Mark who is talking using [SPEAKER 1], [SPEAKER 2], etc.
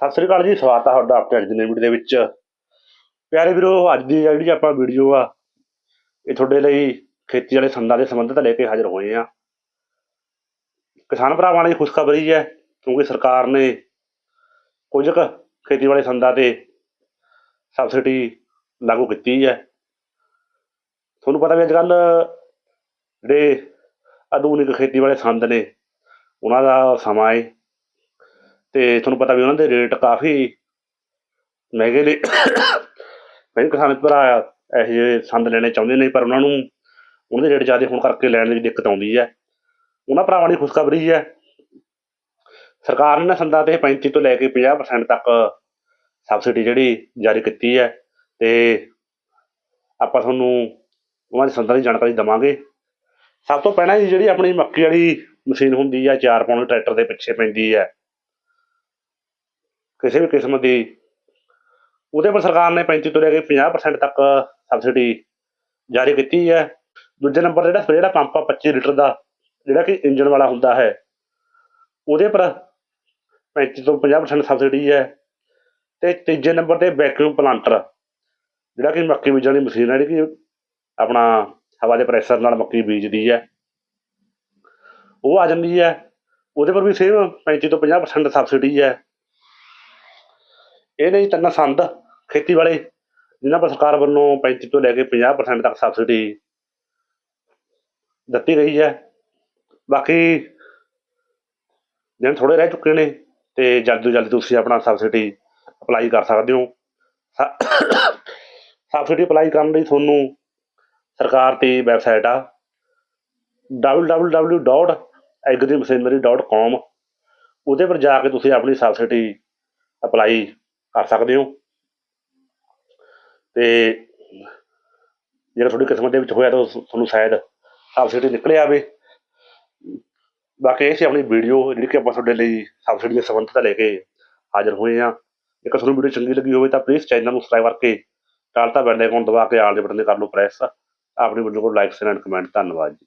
[SPEAKER 1] ਸਤਿ ਸ੍ਰੀ ਅਕਾਲ ਜੀ, ਸਵਾਗਤ ਹੈ ਤੁਹਾਡਾ ਆਪਣੇ ਅੱਜ ਦੀ ਨਵੀਂ ਵੀਡੀਓ ਦੇ ਵਿੱਚ। ਪਿਆਰੇ ਵੀਰੋ, ਅੱਜ ਦੀ ਜਿਹੜੀ ਆਪਾਂ ਵੀਡੀਓ ਆ, ਇਹ ਤੁਹਾਡੇ ਲਈ ਖੇਤੀ ਵਾਲੇ ਸੰਦਾਂ ਦੇ ਸੰਬੰਧਿਤ ਲੈ ਕੇ ਹਾਜ਼ਰ ਹੋਏ ਆ। ਕਿਸਾਨ ਭਰਾਵਾਂ ਲਈ ਖੁਸ਼ਖਬਰੀ ਹੈ, ਕਿਉਂਕਿ ਸਰਕਾਰ ਨੇ ਕੁਝ ਕੁ ਖੇਤੀ ਵਾਲੇ ਸੰਦਾਂ ਤੇ ਸਬਸਿਡੀ ਲਾਗੂ ਕੀਤੀ ਹੈ। ਤੁਹਾਨੂੰ ਪਤਾ ਵੀ ਅੱਜ ਕੱਲ ਜਿਹੜੇ ਆਧੁਨਿਕ ਖੇਤੀ ਵਾਲੇ ਸੰਦ ਨੇ, ਉਹਨਾਂ ਦਾ ਸਮਾਂ ਹੈ ਤੇ ਤੁਹਾਨੂੰ ਪਤਾ ਵੀ ਉਹਨਾਂ ਦੇ ਰੇਟ ਕਾਫੀ ਮਹਿੰਗੇ ਨੇ। ਕਈ ਕਿਸਾਨ ਭਰਾ ਇਹੋ ਜਿਹੇ ਸੰਦ ਲੈਣੇ ਚਾਹੁੰਦੇ ਨੇ, ਪਰ ਉਹਨਾਂ ਨੂੰ, ਉਹਨਾਂ ਦੇ ਰੇਟ ਜ਼ਿਆਦਾ ਹੋਣ ਕਰਕੇ ਲੈਣ ਦੀ ਦਿੱਕਤ ਆਉਂਦੀ ਹੈ। ਉਹਨਾਂ ਭਰਾਵਾਂ ਦੀ ਖੁਸ਼ਖਬਰੀ ਹੈ। ਸਰਕਾਰ ਨੇ ਨਾ ਸੰਦਾਂ ਤੇ 35 ਤੋਂ ਲੈ ਕੇ 50% ਤੱਕ ਸਬਸਿਡੀ ਜਿਹੜੀ ਜਾਰੀ ਕੀਤੀ ਹੈ ਤੇ ਆਪਾਂ ਤੁਹਾਨੂੰ ਉਹਨਾਂ ਦੇ ਸੰਦਾਂ ਦੀ ਜਾਣਕਾਰੀ ਦਵਾਂਗੇ। ਸਭ ਤੋਂ ਪਹਿਲਾਂ ਜੀ ਜਿਹੜੀ ਆਪਣੀ ਮੱਕੀ ਵਾਲੀ ਮਸ਼ੀਨ ਹੁੰਦੀ ਹੈ, ਚਾਰ ਪਾਉਣ ਟਰੈਕਟਰ ਦੇ ਪਿੱਛੇ ਪੈਂਦੀ ਹੈ। ਕਿਸੇ ਵੀ ਕਿਸਮ ਦੀ, ਉਹਦੇ ਪਰ ਸਰਕਾਰ ਨੇ 35 ਤੋਂ ਲੈ ਕੇ 50% ਤੱਕ ਸਬਸਿਡੀ ਜਾਰੀ ਕੀਤੀ ਹੈ। ਦੂਜੇ ਨੰਬਰ ਤੇ ਜਿਹੜਾ ਸਪਰੇਅ ਦਾ ਪੰਪ ਆ 25 ਲੀਟਰ ਦਾ, ਜਿਹੜਾ ਕਿ ਇੰਜਨ ਵਾਲਾ ਹੁੰਦਾ ਹੈ, ਉਹਦੇ ਪਰ 35 ਤੋਂ 50% ਸਬਸਿਡੀ ਹੈ। ਤੇ ਤੀਜੇ ਨੰਬਰ ਤੇ ਵੈਕਿਊਮ ਪਲਾਂਟਰ ਜਿਹੜਾ ਕਿ ਮੱਕੀ ਬੀਜਣ ਦੀ ਮਸ਼ੀਨ ਹੈ, ਜਿਹੜੀ ਕਿ ਆਪਣਾ ਹਵਾ ਦੇ ਪ੍ਰੈਸ਼ਰ ਨਾਲ ਮੱਕੀ ਬੀਜਦੀ ਹੈ। ਉਹ ਆ ਜਾਂਦੀ ਹੈ। ਉਹਦੇ ਪਰ ਵੀ ਸੇਮ 35 ਤੋਂ 50% ਸਬਸਿਡੀ ਹੈ। ਇਹ ਨਹੀਂ ਤਿੰਨ ਸੰਦ ਖੇਤੀ ਵਾਲੇ ਜਿਨ੍ਹਾਂ ਪਰ ਸਰਕਾਰ ਵੱਲੋਂ 35 ਤੋਂ ਲੈ ਕੇ 50% ਤੱਕ ਸਬਸਿਡੀ ਦਿੱਤੀ ਗਈ ਹੈ। ਬਾਕੀ ਦਿਨ ਥੋੜੇ ਰਹਿ ਚੁੱਕੇ ਨੇ ਤੇ ਜਲਦ ਤੋਂ ਜਲਦ ਤੁਸੀਂ ਆਪਣਾ ਸਬਸਿਡੀ ਅਪਲਾਈ ਕਰ ਸਕਦੇ ਹੋ। ਸਬਸਿਡੀ ਅਪਲਾਈ ਕਰਨ ਲਈ ਤੁਹਾਨੂੰ ਸਰਕਾਰ ਦੀ ਵੈਬਸਾਈਟ ਆ www.agrimachinery.com ਉਹਦੇ ਪਰ ਜਾ ਕੇ ਤੁਸੀਂ ਆਪਣੀ ਸਬਸਿਡੀ ਅਪਲਾਈ ਕਰ ਸਕਦੇ ਹੋ। ਤੇ ਜੇਕਰ ਤੁਹਾਡੀ ਕਿਸਮਤ ਦੇ ਵਿੱਚ ਹੋਇਆ ਤਾਂ ਤੁਹਾਨੂੰ ਸ਼ਾਇਦ ਸਬਸਿਡੀ ਨਿਕਲ ਆਵੇ। ਬਾਕੀ ਇਹ ਸੀ ਆਪਣੀ ਵੀਡੀਓ ਜਿਹੜੀ ਕਿ ਆਪਾਂ ਤੁਹਾਡੇ ਲਈ ਸਬਸਿਡੀ ਦੇ ਸੰਬੰਧ ਤਾਂ ਲੈ ਕੇ ਹਾਜ਼ਰ ਹੋਏ ਆ ਜੇਕਰ ਤੁਹਾਨੂੰ ਵੀਡੀਓ ਚੰਗੀ ਲੱਗੀ ਹੋਵੇ ਤਾਂ ਪਲੀਜ਼ ਚੈਨਲ ਨੂੰ ਸਬਸਕ੍ਰਾਈਬ ਕਰਕੇ ਨਾਲ ਬੈਲ ਆਈਕਨ ਦਬਾ ਕੇ ਆਲ ਦੇ ਬਟਨ ਤੇ ਕਰ ਲਓ ਪ੍ਰੈਸ ਆਪਣੀ ਵੀਡੀਓ ਨੂੰ ਲਾਈਕ ਸ਼ੇਅਰ ਐਂਡ ਕਮੈਂਟ ਧੰਨਵਾਦ ਜੀ।